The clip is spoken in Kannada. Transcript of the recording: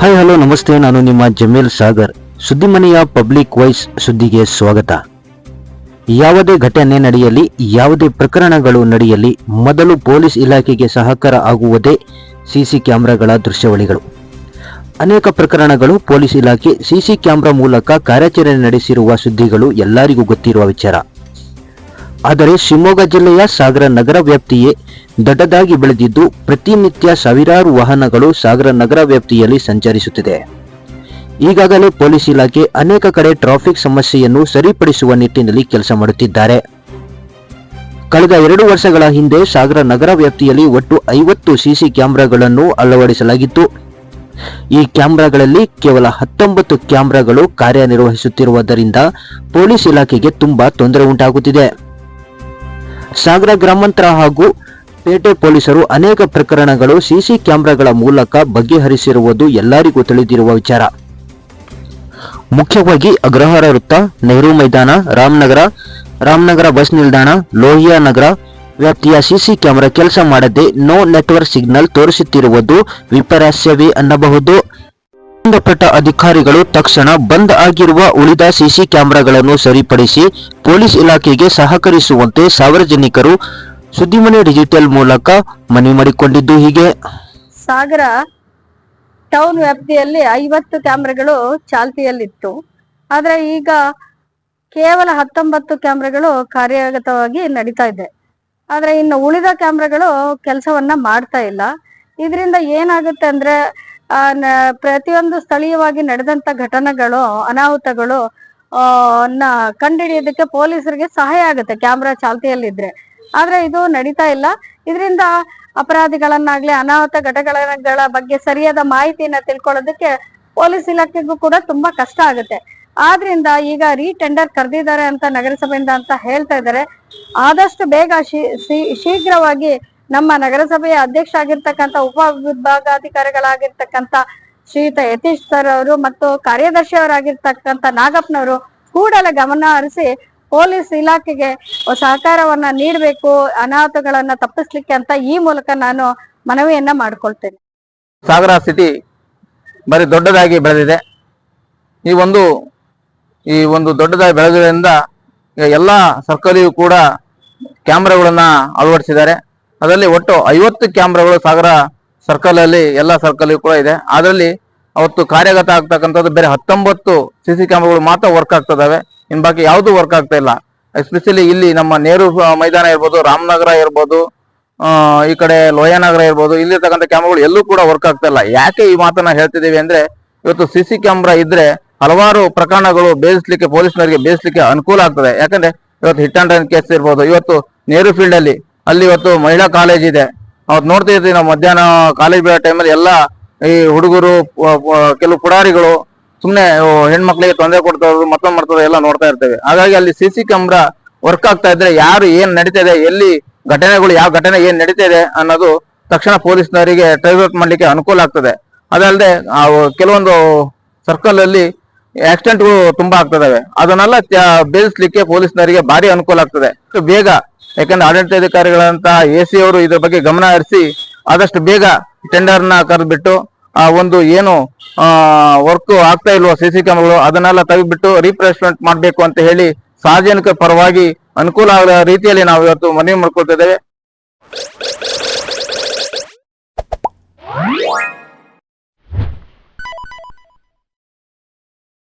ಹಾಯ್ ಹಲೋ ನಮಸ್ತೆ. ನಾನು ನಿಮ್ಮ ಜಮೀಲ್ ಸಾಗರ್. ಸುದ್ದಿಮನೆಯ ಪಬ್ಲಿಕ್ ವಾಯ್ಸ್ ಸುದ್ದಿಗೆ ಸ್ವಾಗತ. ಯಾವುದೇ ಘಟನೆ ನಡೆಯಲಿ, ಯಾವುದೇ ಪ್ರಕರಣಗಳು ನಡೆಯಲಿ, ಮೊದಲು ಪೊಲೀಸ್ ಇಲಾಖೆಗೆ ಸಹಕಾರ ಆಗುವುದೇ ಸಿಸಿ ಕ್ಯಾಮೆರಾಗಳ ದೃಶ್ಯಾವಳಿಗಳು. ಅನೇಕ ಪ್ರಕರಣಗಳು ಪೊಲೀಸ್ ಇಲಾಖೆ ಸಿಸಿ ಕ್ಯಾಮೆರಾ ಮೂಲಕ ಕಾರ್ಯಾಚರಣೆ ನಡೆಸಿರುವ ಸುದ್ದಿಗಳು ಎಲ್ಲರಿಗೂ ಗೊತ್ತಿರುವ ವಿಚಾರ. ಆದರೆ ಶಿವಮೊಗ್ಗ ಜಿಲ್ಲೆಯ ಸಾಗರ ನಗರ ವ್ಯಾಪ್ತಿಯೇ ದೊಡ್ಡದಾಗಿ ಬೆಳೆದಿದ್ದು ಪ್ರತಿನಿತ್ಯ ಸಾವಿರಾರು ವಾಹನಗಳು ಸಾಗರ ನಗರ ವ್ಯಾಪ್ತಿಯಲ್ಲಿ ಸಂಚರಿಸುತ್ತಿದೆ. ಈಗಾಗಲೇ ಪೊಲೀಸ್ ಇಲಾಖೆ ಅನೇಕ ಕಡೆ ಟ್ರಾಫಿಕ್ ಸಮಸ್ಯೆಯನ್ನು ಸರಿಪಡಿಸುವ ನಿಟ್ಟಿನಲ್ಲಿ ಕೆಲಸ ಮಾಡುತ್ತಿದ್ದಾರೆ. ಕಳೆದ ಎರಡು ವರ್ಷಗಳ ಹಿಂದೆ ಸಾಗರ ನಗರ ವ್ಯಾಪ್ತಿಯಲ್ಲಿ ಒಟ್ಟು ಐವತ್ತು ಸಿಸಿ ಕ್ಯಾಮೆರಾಗಳನ್ನು ಅಳವಡಿಸಲಾಗಿತ್ತು. ಈ ಕ್ಯಾಮೆರಾಗಳಲ್ಲಿ ಕೇವಲ ಹತ್ತೊಂಬತ್ತು ಕ್ಯಾಮೆರಾಗಳು ಕಾರ್ಯನಿರ್ವಹಿಸುತ್ತಿರುವುದರಿಂದ ಪೊಲೀಸ್ ಇಲಾಖೆಗೆ ತುಂಬಾ ತೊಂದರೆ ಉಂಟಾಗುತ್ತಿದೆ. ಸಾಗರ ಗ್ರಾಮಾಂತರ ಹಾಗೂ ಪೇಟೆ ಪೊಲೀಸರು ಅನೇಕ ಪ್ರಕರಣಗಳು ಸಿಸಿ ಕ್ಯಾಮೆರಾಗಳ ಮೂಲಕ ಬಗೆಹರಿಸಿರುವುದು ಎಲ್ಲರಿಗೂ ತಿಳಿದಿರುವ ವಿಚಾರ. ಮುಖ್ಯವಾಗಿ ಅಗ್ರಹಾರ ವೃತ್ತ, ನೆಹರು ಮೈದಾನ, ರಾಮನಗರ ರಾಮನಗರ ಬಸ್ ನಿಲ್ದಾಣ, ಲೋಹಿಯಾ ನಗರ ವ್ಯಾಪ್ತಿಯ ಸಿಸಿ ಕ್ಯಾಮೆರಾ ಕೆಲಸ ಮಾಡದೆ ನೋ ನೆಟ್ವರ್ಕ್ ಸಿಗ್ನಲ್ ತೋರಿಸುತ್ತಿರುವುದು ವಿಪರ್ಯಾಸ್ಯವೇ ಅನ್ನಬಹುದು. ಸಂಬಂಧಪಟ್ಟ ಅಧಿಕಾರಿಗಳು ತಕ್ಷಣ ಬಂದ್ ಆಗಿರುವ ಉಳಿದ ಸಿಸಿ ಕ್ಯಾಮೆರಾಗಳನ್ನು ಸರಿಪಡಿಸಿ ಪೊಲೀಸ್ ಇಲಾಖೆಗೆ ಸಹಕರಿಸುವಂತೆ ಸಾರ್ವಜನಿಕರು ಸುದ್ದಿಮನೆ ಡಿಜಿಟಲ್ ಮೂಲಕ ಮನವಿ ಮಾಡಿಕೊಂಡಿದ್ದು ಹೀಗೆ. ಸಾಗರ ಟೌನ್ ವ್ಯಾಪ್ತಿಯಲ್ಲಿ ಐವತ್ತು ಕ್ಯಾಮ್ರಾಗಳು ಚಾಲ್ತಿಯಲ್ಲಿತ್ತು. ಆದ್ರೆ ಈಗ ಕೇವಲ ಹತ್ತೊಂಬತ್ತು ಕ್ಯಾಮ್ರಾಗಳು ಕಾರ್ಯಗತವಾಗಿ ನಡೀತಾ ಇದೆ. ಆದ್ರೆ ಇನ್ನು ಉಳಿದ ಕ್ಯಾಮ್ರಾಗಳು ಕೆಲಸವನ್ನ ಮಾಡ್ತಾ ಇಲ್ಲ. ಇದರಿಂದ ಏನಾಗುತ್ತೆ ಅಂದ್ರೆ ಆ, ಪ್ರತಿಯೊಂದು ಸ್ಥಳೀಯವಾಗಿ ನಡೆದಂತ ಘಟನೆಗಳು ಅನಾಹುತಗಳು ನ ಕಂಡುಹಿಡಿಯೋದಕ್ಕೆ ಪೊಲೀಸರಿಗೆ ಸಹಾಯ ಆಗುತ್ತೆ ಕ್ಯಾಮ್ರಾ ಚಾಲ್ತಿಯಲ್ಲಿದ್ರೆ. ಆದ್ರೆ ಇದು ನಡೀತಾ ಇಲ್ಲ. ಇದರಿಂದ ಅಪರಾಧಿಗಳನ್ನಾಗ್ಲಿ ಅನಾಹುತ ಘಟಗಳಗಳ ಬಗ್ಗೆ ಸರಿಯಾದ ಮಾಹಿತಿಯನ್ನ ತಿಳ್ಕೊಳ್ಳೋದಕ್ಕೆ ಪೊಲೀಸ್ ಇಲಾಖೆಗೂ ಕೂಡ ತುಂಬಾ ಕಷ್ಟ ಆಗುತ್ತೆ. ಆದ್ರಿಂದ ಈಗ ರೀ ಟೆಂಡರ್ ಕರೆದಿದ್ದಾರೆ ಅಂತ ನಗರಸಭೆಯಿಂದ ಅಂತ ಹೇಳ್ತಾ ಇದ್ದಾರೆ. ಆದಷ್ಟು ಬೇಗ ಶೀಘ್ರವಾಗಿ ನಮ್ಮ ನಗರಸಭೆಯ ಅಧ್ಯಕ್ಷ ಆಗಿರ್ತಕ್ಕಂಥ ಉಪ ವಿಭಾಗಾಧಿಕಾರಿಗಳಾಗಿರ್ತಕ್ಕಂಥ ಶ್ರೀಯುತ ಯತೀಶ್ ಸರ್ ಅವರು ಮತ್ತು ಕಾರ್ಯದರ್ಶಿ ಅವರಾಗಿರ್ತಕ್ಕಂಥ ನಾಗಪ್ಪನವರು ಕೂಡಲೇ ಗಮನ ಹರಿಸಿ ಪೊಲೀಸ್ ಇಲಾಖೆಗೆ ಸಹಕಾರವನ್ನ ನೀಡಬೇಕು, ಅನಾಹುತಗಳನ್ನ ತಪ್ಪಿಸ್ಲಿಕ್ಕೆ ಅಂತ ಈ ಮೂಲಕ ನಾನು ಮನವಿಯನ್ನ ಮಾಡಿಕೊಳ್ತೇನೆ. ಸಾಗರ ಸಿಟಿ ಬರೀ ದೊಡ್ಡದಾಗಿ ಬೆಳೆದಿದೆ. ಈ ಒಂದು ಈ ಒಂದು ದೊಡ್ಡದಾಗಿ ಬೆಳೆದಿದ್ದರಿಂದ ಈಗ ಎಲ್ಲ ಸರ್ಕಲಿಯು ಕೂಡ ಕ್ಯಾಮ್ರಾಗಳನ್ನ ಅಳವಡಿಸಿದ್ದಾರೆ. ಅದರಲ್ಲಿ ಒಟ್ಟು ಐವತ್ತು ಕ್ಯಾಮ್ರಾಗಳು ಸಾಗರ ಸರ್ಕಲ್ ಅಲ್ಲಿ ಎಲ್ಲ ಸರ್ಕಲ್ ಕೂಡ ಇದೆ. ಅದರಲ್ಲಿ ಅವತ್ತು ಕಾರ್ಯಗತ ಆಗ್ತಕ್ಕಂಥದ್ದು ಬೇರೆ ಹತ್ತೊಂಬತ್ತು ಸಿ ಸಿ ಕ್ಯಾಮ್ರಾಗಳು ಮಾತ್ರ ವರ್ಕ್ ಆಗ್ತದವೆ. ಇನ್ ಬಾಕಿ ಯಾವುದು ವರ್ಕ್ ಆಗ್ತಾ ಇಲ್ಲ. ಎಸ್ಪೆಷಲಿ ಇಲ್ಲಿ ನಮ್ಮ ನೆಹರು ಮೈದಾನ ಇರ್ಬೋದು, ರಾಮನಗರ ಇರ್ಬೋದು ಈ ಕಡೆ ಲೋಯನಗರ ಇರ್ಬೋದು ಇಲ್ಲಿರ್ತಕ್ಕಂಥ ಕ್ಯಾಮ್ರಾಗಳು ಎಲ್ಲೂ ಕೂಡ ವರ್ಕ್ ಆಗ್ತಾ ಇಲ್ಲ. ಯಾಕೆ ಈ ಮಾತನ್ನ ಹೇಳ್ತಿದ್ದೀವಿ ಅಂದ್ರೆ ಇವತ್ತು ಸಿ ಸಿ ಕ್ಯಾಮ್ರಾ ಇದ್ರೆ ಹಲವಾರು ಪ್ರಕರಣಗಳು ಬೇಯಿಸ್ಲಿಕ್ಕೆ ಪೊಲೀಸ್ನವರಿಗೆ ಬೇಯಿಸ್ಲಿಕ್ಕೆ ಅನುಕೂಲ ಆಗ್ತದೆ. ಯಾಕಂದ್ರೆ ಇವತ್ತು ಹಿಟ್ ಅಂಡ್ ರನ್ ಕೇಸ್ ಇರ್ಬೋದು, ಇವತ್ತು ನೆಹರು ಫೀಲ್ಡ್ ಅಲ್ಲಿ ಅಲ್ಲಿ ಇವತ್ತು ಮಹಿಳಾ ಕಾಲೇಜ್ ಇದೆ. ಅವತ್ತು ನೋಡ್ತಾ ಇರ್ತೀವಿ ನಾವು ಮಧ್ಯಾಹ್ನ ಕಾಲೇಜ್ ಬಿಡೋ ಟೈಮಲ್ಲಿ ಎಲ್ಲ ಈ ಹುಡುಗರು ಕೆಲವು ಪುಡಾರಿಗಳು ಸುಮ್ಮನೆ ಹೆಣ್ಮಕ್ಳಿಗೆ ತೊಂದರೆ ಕೊಡ್ತಾರೆ ಮತ್ತೊಂದು ಮಾಡ್ತಾರೆ ಎಲ್ಲ ನೋಡ್ತಾ ಇರ್ತೇವೆ. ಹಾಗಾಗಿ ಅಲ್ಲಿ ಸಿ ಸಿ ಕ್ಯಾಮ್ರಾ ವರ್ಕ್ ಆಗ್ತಾ ಇದ್ರೆ ಯಾರು ಏನ್ ನಡೀತಾ ಇದೆ, ಎಲ್ಲಿ ಘಟನೆಗಳು, ಯಾವ ಘಟನೆ ಏನ್ ನಡೀತಾ ಇದೆ ಅನ್ನೋದು ತಕ್ಷಣ ಪೊಲೀಸ್ನವರಿಗೆ ಟ್ರೈವರ್ಟ್ ಮಾಡ್ಲಿಕ್ಕೆ ಅನುಕೂಲ ಆಗ್ತದೆ. ಅದಲ್ಲದೆ ಕೆಲವೊಂದು ಸರ್ಕಲ್ ಅಲ್ಲಿ ಆಕ್ಸಿಡೆಂಟ್ಗಳು ತುಂಬಾ ಆಗ್ತದವೆ ಅದನ್ನೆಲ್ಲ ಬೇಯಿಸ್ಲಿಕ್ಕೆ ಪೊಲೀಸ್ನವರಿಗೆ ಭಾರಿ ಅನುಕೂಲ ಆಗ್ತದೆ. ಬೇಗ ಯಾಕಂದ್ರೆ ಆಡಳಿತಾಧಿಕಾರಿಗಳಂತ ಎ ಸಿ ಅವರು ಇದ್ರ ಬಗ್ಗೆ ಗಮನ ಹರಿಸಿ ಆದಷ್ಟು ಬೇಗ ಟೆಂಡರ್ನ ಕರೆದ್ಬಿಟ್ಟು ಆ ಒಂದು ಏನು ವರ್ಕ್ ಆಗ್ತಾ ಇಲ್ವೋ ಸಿ ಸಿ ಕ್ಯಾಮ್ರಾಗಳು ಅದನ್ನೆಲ್ಲ ತೆಗೆದ್ಬಿಟ್ಟು ರೀಪ್ಲೇಸ್ಮೆಂಟ್ ಮಾಡಬೇಕು ಅಂತ ಹೇಳಿ ಸಾರ್ವಜನಿಕರ ಪರವಾಗಿ ಅನುಕೂಲ ಆಗೋ ರೀತಿಯಲ್ಲಿ ನಾವು ಇವತ್ತು ಮನವಿ ಮಾಡ್ಕೊಳ್ತಾ